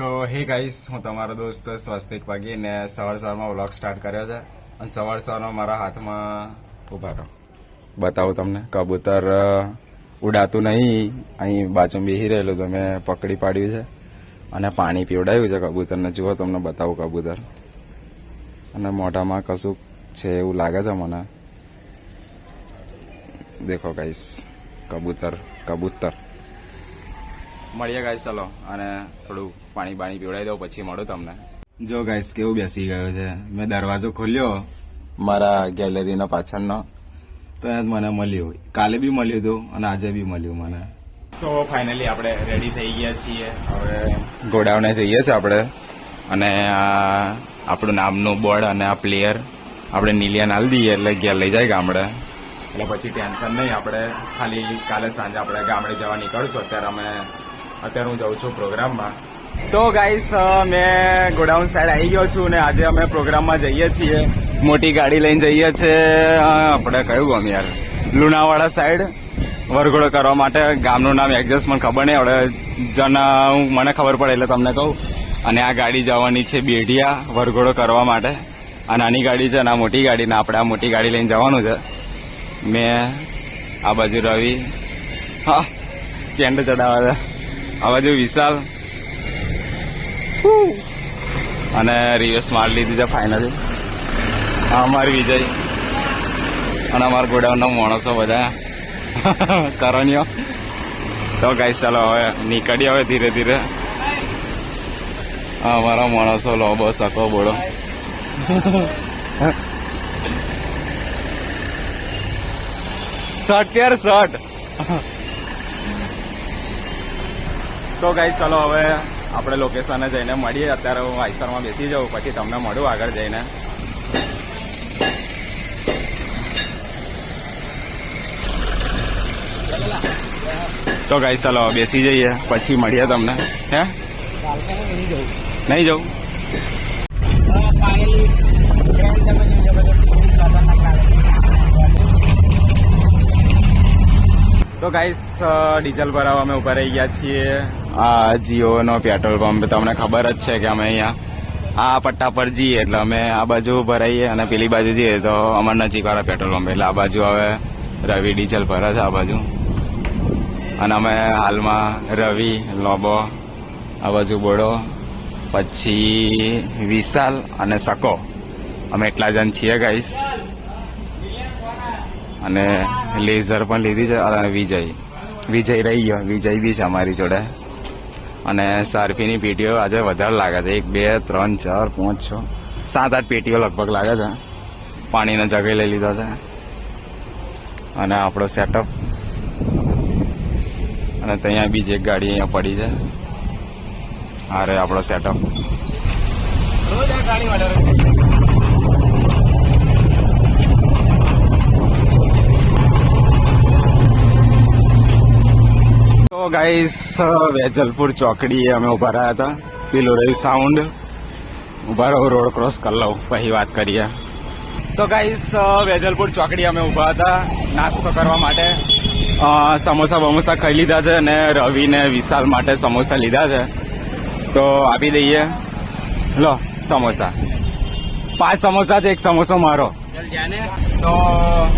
તો હે ગાઈસ હું તમારો દોસ્ત સ્વસ્તિક પાગી ને સવાર સવારમાં વ્લોગ સ્ટાર્ટ કર્યો છે. અને સવાર સવારમાં મારા હાથમાં ઊભા રહો. બતાવું તમને, કબૂતર ઉડાતું નહીં. અહીં બાજુ બેસી રહેલું તો મેં પકડી પાડ્યું છે. અને પાણી પીવડાવ્યું છે કબૂતરને. જુઓ, તમને બતાવું કબૂતર. અને મોઢામાં કશું છે એવું લાગે છે મને. દેખો ગાઈસ કબૂતર કબૂતર. મળીએ ગાઈસ ચલો. અને થોડું પાણી બાણી પીવડાવી દઉં, પછી મળું તમને. જો ગાઈસ કેવું બેસી ગયો છે? મેં દરવાજો ખોલ્યો, મારા ગેલેરીનો પાછળનો. તો એ મને મળ્યું. કાલે બી મળ્યું હતું અને આજે બી મળ્યું મને. તો ફાઇનલી આપણે રેડી થઈ ગયા છીએ. હવે ગોડાઉને જઈએ છીએ આપણે. અને આ આપણું નામનું બોર્ડ અને આ પ્લેયર આપણે નીલિયા નાલ દઈએ એટલે ઘેર લઈ જાય ગામડે. એટલે પછી ટેન્શન નહીં, આપણે ખાલી કાલે સાંજે આપણે ગામડે જવા નીકળશું. અત્યારે અમે અત્યારે હું જાઉં છું પ્રોગ્રામમાં. તો ગાઈસ મેં ગોડાઉન સાઈડ આવી ગયો છું ને આજે અમે પ્રોગ્રામમાં જઈએ છીએ. મોટી ગાડી લઈને જઈએ છીએ આપણે કયું ગામ યાર? લુણાવાડા સાઈડ વરઘોડો કરવા માટે ગામનું નામ એક્ઝેક્ટ મને ખબર નહીં. હવે જના, હું, મને ખબર પડે એટલે તમને કહું. અને આ ગાડી જવાની છે બેઢિયા, વરઘોડો કરવા માટે. આ નાની ગાડી છે અને આ મોટી ગાડી ને આપણે આ મોટી ગાડી લઈને જવાનું છે. મેં આ બાજુ રવિ, હા, કેન્ડ ચડાવવા આ બાજુ વિશાલ. અને રિવેસ માર લીધી છે ફાઇનલી આ અમારી વિજય. અને અમારા ગોડાઉનના માણસો બધા. કરણીઓ તો ગાઈસ ચાલો હવે નીકળીએ હવે ધીરે ધીરે. અમારા માણસો લોબો સકો બોડો. શર્ટ પહેર શર્ટ. તો ગાઈસ ચાલો હવે આપણે લોકેશને જઈને મળીએ. અત્યારે હું આઈસરમાં બેસી જાઉં, પછી તમને મળું આગળ જઈને. તો ગાઈ ચાલો બેસી જઈએ, પછી મળીએ તમને. હે? નહીં જવું. તો ગાઈસ ડીઝલ ભરાવા અમે ઊભા રહી ગયા છીએ. આ જીઓનો પેટ્રોલ પંપ, તમને ખબર જ છે કે અમે અહીંયા આ પટ્ટા પર જઈએ એટલે અમે આ બાજુ ભરાઈએ અને પેલી બાજુ જઈએ તો અમારા નજીકવાળા પેટ્રોલ પંપ. એટલે આ બાજુ હવે રવિ ડીઝલ ભરે છે આ બાજુ. અને અમે હાલમાં રવિ, લોબો, આ બાજુ બોડો, પછી વિશાલ અને સકો. અમે એટલા જણ છીએ ગાઈસ અને લેઝર પણ લીધી છે અને વિજય. વિજય રહી ગયો. વિજય બી છે અમારી જોડે. અને સારફીની પેટીઓ આજે વધારે લાગે છે. એક, બે, ત્રણ, ચાર, પાંચ, છ, સાત, આઠ પેટીઓ લગભગ લાગે છે. પાણીનો જગે લઈ લીધો છે. અને આપણો સેટઅપ અને ત્યાં બીજી એક ગાડી અહીંયા પડી છે. અરે આપણો સેટઅપ તો ગાઈસ વેજલપુર ચોકડીએ અમે ઊભા રહ્યા હતા. પેલું રહ્યું સાઉન્ડ ઊભા રહો રોડ ક્રોસ કરી લઉં, પછી વાત કરીએ. તો ગાઈસ વેજલપુર ચોકડી અમે ઊભા હતા નાસ્તો કરવા માટે. સમોસા, બમોસા ખાઈ લીધા છે અને રવિને વિશાલ માટે સમોસા લીધા છે. તો, આપી દઈએ. લો, સમોસા. પાંચ સમોસા છે, એક સમોસો મારો. તો,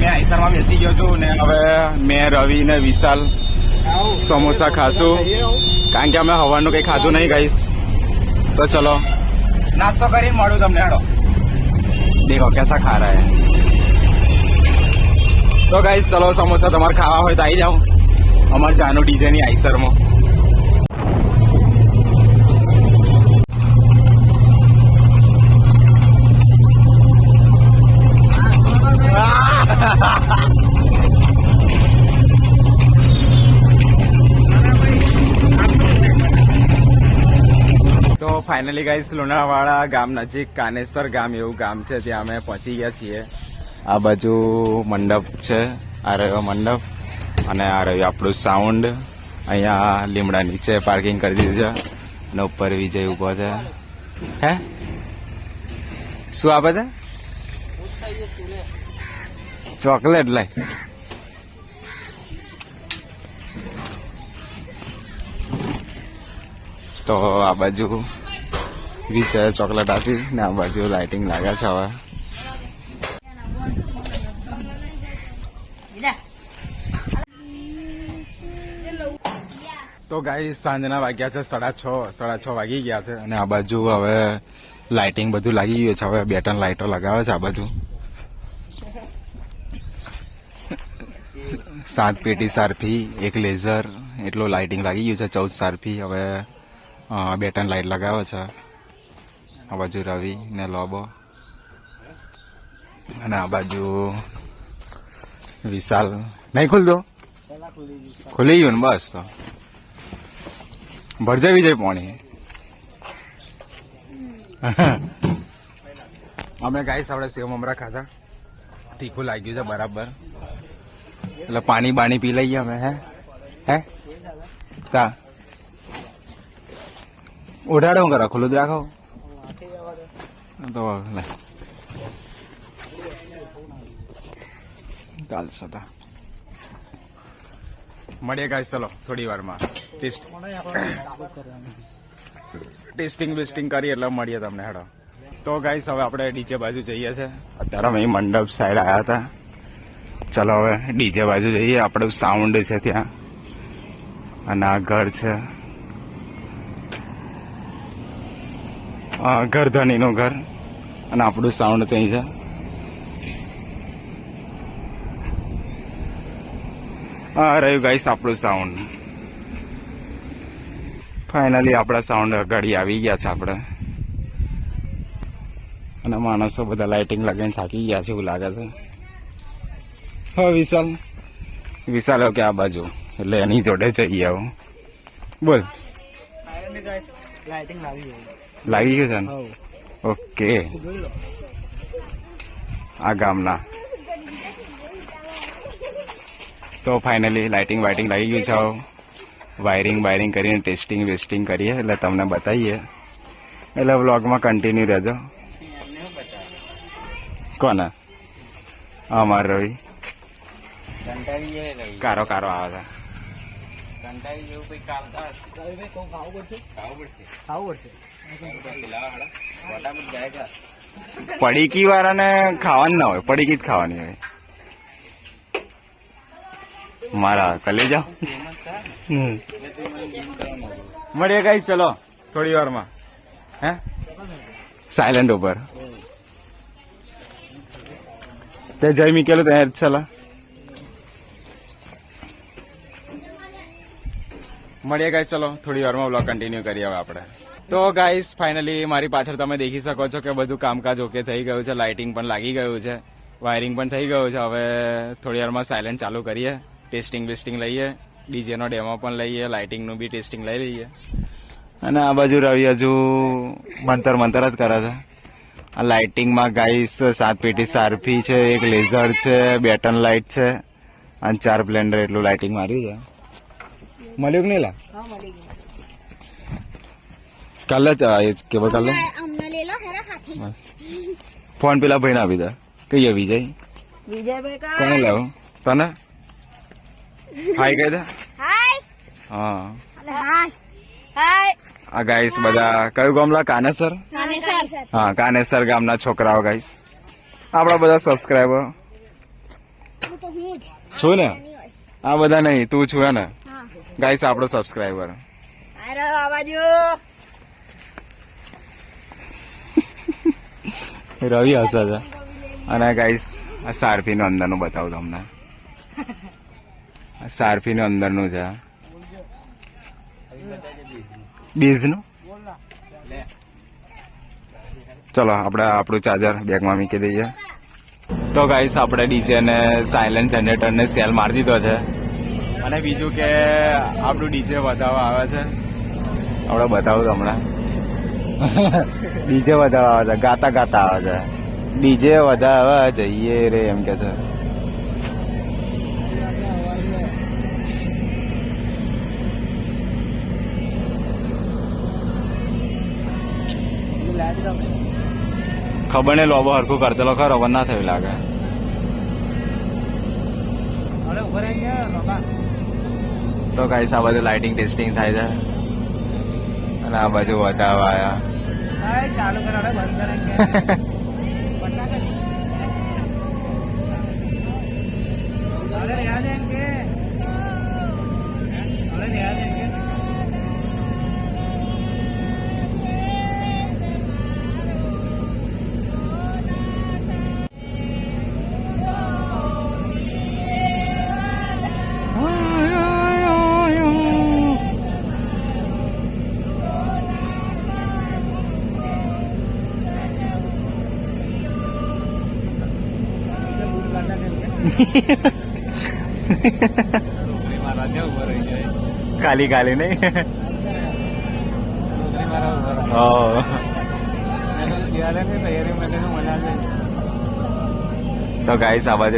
મેં આઈસરમાં બેસી ગયો છું ને હવે મેં રવિ ને વિશાલ સમોસા ખાશું. કારણ કે અમે હવાનું કઈ ખાધું નહીં ગઈશ તો ચલો. નાસ્તો કરીને મળું તમને હેડો. દેખો કેસા ખા રહા હે તો ગાઈશ ચલો સમોસા તમારે ખાવા હોય તો આવી જાઓ. અમારે જાનું ડીજેની આઈસરમાં. ફાઇનલી ગાઈસ લુણાવાડા ગામ નજીક કાનેસર ગામ એવું ગામ છે, ત્યાં અમે પહોંચી ગયા છીએ. આ બાજુ મંડપ છે, આ રહ્યો મંડપ અને આ રહ્યું આપણું સાઉન્ડ અહીંયા લીમડા નીચે પાર્કિંગ કરી દીધું છે અને ઉપર વિજય ઊભો છે. હે? શું આપે છે? ચોકલેટ લાય તો આ બાજુ વીચે ચોકલેટ આપી ને આ બાજુ લાઇટિંગ લાગે છે હવે તો ગાઈ સાંજના વાગ્યા છે સાડા છ સાડા છ વાગી ગયા છે અને આ બાજુ હવે લાઇટિંગ બધું લાગી ગયું છે હવે બે ત્રણ લાઇટો લગાવે છે આ બાજુ સાત પેટી સારફી એક લેઝર એટલું લાઇટિંગ લાગી ગયું છે, ચૌદ સારફી, હવે બે ત્રણ લાઇટ લગાવે છે. આ બાજુ રવિ ને લોબો. અને આ બાજુ વિશાલ. નહીં ખુલતો ખુલી ગયું ને બસ તો. ભરજે વિજય પાણી. અમે ગાઈસ આપણે સેવ મમરા ખાધા. તીખું લાગ્યું છે બરાબર. એટલે પાણી બાણી પી લઈએ અમે, હે? હે? તા ઓઢાડો કરો, ખુલ્લું જ રાખો. લે ચાલશે તા મળીએ ગાઈસ ચલો થોડી વારમાં. ટેસ્ટ ટેસ્ટિંગ બેસ્ટિંગ કરી એટલે મળીએ તમને, હેડો. તો ગાઈસ હવે આપણે ડીજે બાજુ જઈએ છે. અત્યારે અમે મંડપ સાઈડ આવ્યા હતા. ચલો હવે ડીજે બાજુ જઈએ. આપણે સાઉન્ડ છે ત્યાં. અને આ ઘર છે. ઘરધણીનું ઘર. અને આપણું સાઉન્ડ ત્યાં છે. આ રહ્યું ગાઈસ આપણું સાઉન્ડ ફાઇનલી આપણા સાઉન્ડ ગાડી આવી ગયા છે આપણે. અને માણસો બધા લાઇટિંગ લગાવીને થાકી ગયા છે એવું લાગે છે. હા વિશાલ. વિશાલ કે આ બાજુ. એટલે એની જોડે જઈએ આવું. બોલ. લાઇટિંગ લાવી લાગી ગયું છે ને? ઓકે. આ ગામના. તો ફાઇનલી લાઇટિંગ વાઇટિંગ લાગી ગયું છે વાયરિંગ વાયરિંગ કરીને ટેસ્ટિંગ વેસ્ટિંગ કરીએ. એટલે તમને બતાવીએ. એટલે વ્લોગમાં કન્ટિન્યુ રહેજો. કોને? અમાર રવિ. કારો કારો આવે કંટાળી જેવું કઈ કામ ખાવું પડશે? ખાવું પડશે. ખાવું પડશે. છે છે પડીકી વાળાને ખાવાની ના હોય, પડીકી જ ખાવાની હોય. મારા કલે જાઓ. મળીએ ગાઈસ, ચલો, થોડી વારમાં. હે? સાયલેન્ટ ઉપર. તે જઈ મીકેલું ત્યાં જ ચલો. મળીએ ગાઈસ, ચલો, થોડી વારમાં બ્લોગ કન્ટિન્યુ કરીએ હવે આપણે. તો ગાઈસ ફાઇનલી મારી પાછળ તમે દેખી શકો છો કે બધું કામકાજ ઓકે થઈ ગયું છે. લાઇટિંગ પણ લાગી ગયું છે. વાયરિંગ પણ થઈ ગયું છે. હવે થોડી વારમાં સાયલેન્ટ ચાલુ કરીએ. ટેસ્ટિંગ બેસ્ટિંગ લઈએ. ડીજેનો ડેમો પણ લઈએ. લાઇટિંગનું બી ટેસ્ટિંગ લઈ લઈએ. અને આ બાજુ રવિ હજુ મંતર મંતર જ કરે છે. આ લાઇટિંગમાં ગાઈસ સાત પેટી સારફી છે, એક લેઝર છે બેટન લાઇટ છે. અને ચાર બ્લેન્ડર એટલું લાઇટિંગ માર્યું છે. મળ્યું કે નહીં લા? કાલે જ એ કેવો કાલે? અમને લે લો હેરા હાથી. ફોન પેલા ભાઈને આપી દે. કઈ વિજય કોને લેવું તને? હાય કહી દે. હા. આ ગાઈસ બધા કયું ગામલા કાનેસર? નાને સર સર હા કાનેસર ગામના છોકરાઓ ગાઈસ. આપણા બધા સબસ્ક્રાઈબર છું ને? આ બધા નહીં તું છું ને? ગાઈસ આપણો સબસ્ક્રાઈબર અરે આ બાજુ રવિ હસે છે અને ગાઈસ આ સારફીનું અંદરનું બતાવું તમને. આ સારફીનું અંદરનું છે. બીજનું? ચલો, આપણે આપણું ચાર્જર બેગમાં મૂકી દઈએ. તો ગાઈસ આપણે ડીજે ને સાયલન્ટ જનરેટરને સેલ મારી દીધો છે. અને બીજું કે આપણું ડીજે વધાવવા આવે છે. આપણે બતાવું તમને. ડીજે વધારે આવે છે ગાતા ગાતા આવે છે. ડીજે વધારે જઈએ રે એમ કે છે. ખબર ને લોબો હરખું કરતેલો ખરો પણ ના થયું લાગે. તો કઈ આ બધું લાઇટિંગ ટેસ્ટિંગ થાય છે. અને આ બાજુ વધાવા આયા. હાય ચાલુ કરો. હવે કાલી ખાલી નહીં? તો દિવાલે ને મને તો મના છે.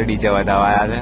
ડીજે વધાવા આયા છે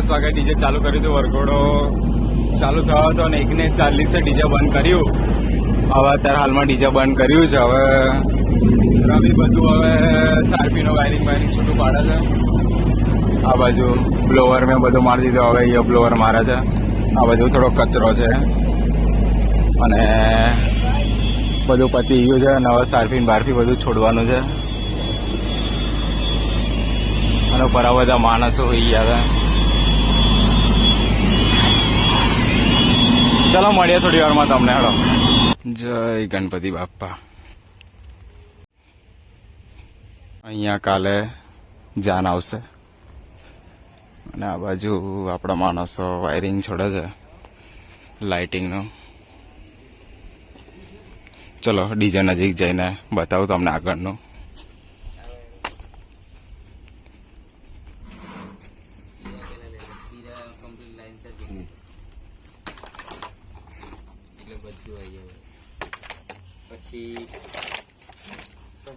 દસ વાગે ડીજે ચાલુ કર્યું હતું, વરઘોડો ચાલુ થયો હતો અને એકને ચાલીસે ડીજે બંધ કર્યું. હવે અત્યારે હાલમાં ડીજે બંધ કર્યું છે. હવે રવિ બધું હવે સારપીનો વાયરિંગ વાયરિંગ છૂટું પાડે છે. આ બાજુ બ્લોવર મેં બધું મારી દીધું. હવે અહીંયા બ્લોવર મારે છે. આ બાજુ થોડો કચરો છે. અને બધું પતી ગયું છે અને હવે સારફીન બારફી બધું છોડવાનું છે. અને બરાબર બધા માણસો હોઈ ગયા હતા. ચલો, મળીએ થોડી વારમાં તમને, હેડો. જય ગણપતિ બાપ્પા. અહીંયા કાલે જાન આવશે. અને આ બાજુ આપણા માણસો વાયરિંગ છોડે છે લાઇટિંગનું ચલો, ડીજે નજીક જઈને બતાવું તમને આગળનું. પછી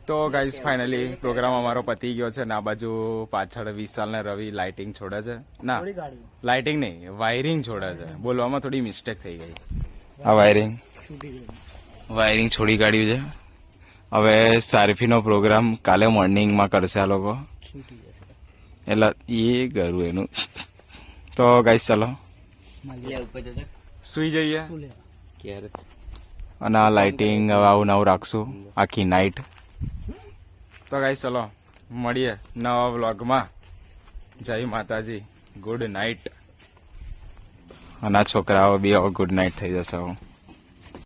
તો ગાઈઝ ફાઇનલી પ્રોગ્રામ અમારો પતી ગયો છે ના બાજુ પાછળ વિશાલ ને રવિ લાઇટિંગ છોડે છે. ના લાઇટિંગ નહીં વાયરિંગ છોડે છે. બોલવામાં થોડી મિસ્ટેક થઈ ગઈ. આ વાયરિંગ વાયરિંગ છોડી કાઢ્યું છે. હવે સારફીનો પ્રોગ્રામ કાલે મોર્નિંગમાં કરશે આ લોકો. એટલે એ ગરું એનું. તો ગાઈઝ ચાલો. ઉપર સુઈ જઈએ. ક્યારે અને આ લાઇટિંગ હવે આવું નવું રાખશું, આખી નાઇટ તો ગાઈ ચલો, મળીએ નવા વ્લોગમાં જય માતાજી ગુડ નાઇટ અને છોકરાઓ બી હવે ગુડ નાઇટ થઈ જશે હવે